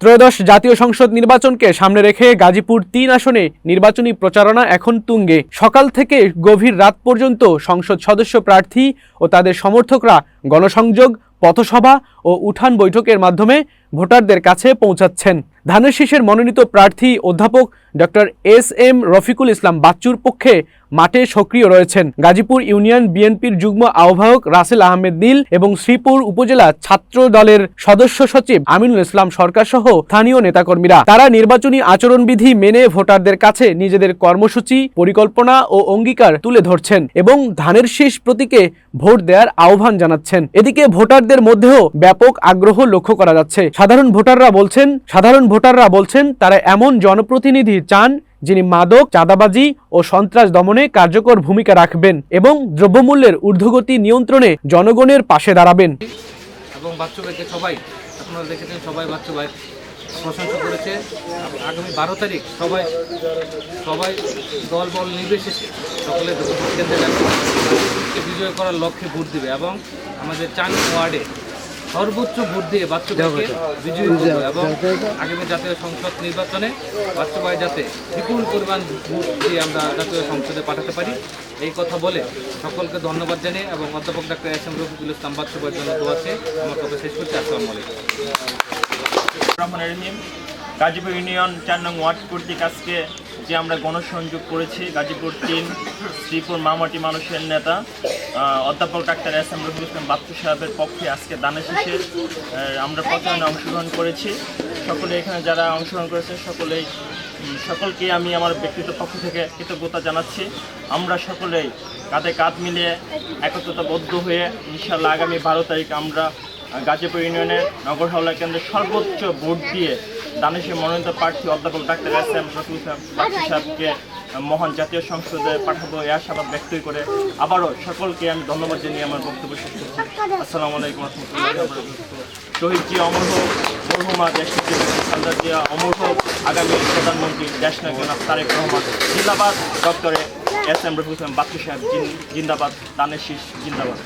ত্রয়োদশ জাতীয় সংসদ নির্বাচনকে সামনে রেখে গাজীপুর তিন আসনে নির্বাচনী প্রচারণা এখন তুঙ্গে। সকাল থেকে গভীর রাত পর্যন্ত সংসদ সদস্য প্রার্থী ও তাদের সমর্থকরা গণসংযোগ, পথসভা ও উঠান বৈঠকের মাধ্যমে ভোটারদের কাছে পৌঁছাচ্ছেন। ধানের শীষের মনোনীত প্রার্থী অধ্যাপক doctor S M Rafiqul Islam বাচ্চুর পক্ষে মাঠে সক্রিয় রয়েছেন। গাজীপুর ইউনিয়ন বিএনপির যুগ্ম আহ্বায়ক রাসেল আহমেদ নীল এবং শ্রীপুর উপজেলা ছাত্র দলের সদস্য সচিব আমিনুল ইসলাম সরকার সহ স্থানীয় নেতাকর্মীরা। তারা নির্বাচনী আচরণবিধি মেনে ভোটারদের কাছে নিজেদের কর্মসূচি, পরিকল্পনা ও অঙ্গীকার তুলে ধরছেন এবং ধানের শীষ প্রতীকে ভোট দেওয়ার আহ্বান জানাচ্ছেন। এদিকে ভোটারদের মধ্যেও ব্যাপক আগ্রহ লক্ষ্য করা যাচ্ছে। সাধারণ ভোটাররা বলছেন, সাধারণ ভোটাররা বলছেন তারা এমন জনপ্রতিনিধি চান যিনি মাদক, চাঁদাবাজি ও সন্ত্রাস দমনে কার্যকর ভূমিকা রাখবেন এবং দ্রব্যমূল্যের ঊর্ধ্বগতি নিয়ন্ত্রণে জনগণের পাশে দাঁড়াবেন। এবং বাচ্চু ভাইকে সবাই, আপনারা দেখেছেন সবাই বাচ্চু ভাই প্রশংসা করেছে। আগামী বারো তারিখ সবাই সবাই দল বল নির্বিশেষে সকলে কেন্দ্রে বিজয় করার লক্ষ্যে ভোট দিবে এবং আমাদের চান ওয়ার্ডে সর্বোচ্চ ভোট দিয়ে বাচ্চু বিজয়ী করবে এবং আগামী জাতীয় সংসদ নির্বাচনে বাস্তবায় যাতে বিপুল পরিমাণ ভোট দিয়ে আমরা জাতীয় সংসদে পাঠাতে পারি। এই কথা বলে সকলকে ধন্যবাদ জানিয়ে এবং অধ্যাপক doctor S M Rafiqul Islam বাস্তবায়ের জন্য দোয়াছে আমার কথা শেষ করছি। আসসালামু আলাইকুম। রহমান গাজীপুর ইউনিয়ন চার নং ওয়ার্ড কর্তৃক আজকে যে আমরা গণসংযোগ করেছি, গাজীপুর তিন শ্রীপুর মামাটি মানুষের নেতা অধ্যাপক doctor S M Rafiqul Islam Bappu সাহেবের পক্ষে আজকে দানে শেষে আমরা প্রচারণে অংশগ্রহণ করেছি। সকলে এখানে যারা অংশগ্রহণ করেছে, সকলেই সকলকে আমি আমার ব্যক্তিগত পক্ষ থেকে কৃতজ্ঞতা জানাচ্ছি। আমরা সকলেই কাঁধে কাঁধ মিলিয়ে একত্রতাবদ্ধ হয়ে ইনশাল্লাহ আগামী বারো তারিখ আমরা গাজীপুর ইউনিয়নের নগর হাওলা কেন্দ্রে সর্বোচ্চ ভোট দিয়ে দানেশের মনোনীত প্রার্থী অধ্যাপক ডাক্তার এস এম সাহেবকে মহান জাতীয় সংসদে পাঠাবো এ আশাবাদ ব্যক্ত করে আবারও সকলকে আমি ধন্যবাদ জানিয়ে আমার বক্তব্য শেষ করছি। আসসালামু আলাইকুম শহীদ জিয়া অমর হোক, মরহুমা জিয়া অমর হোক, আগামী প্রধানমন্ত্রী দেশ নায়ক তারেক রহমান। জিন্দাবাদ, ডক্টরে এস এম রফিকুল ইসলাম বাচ্চু সাহেব জিন্দাবাদ দানের জিন্দাবাদ।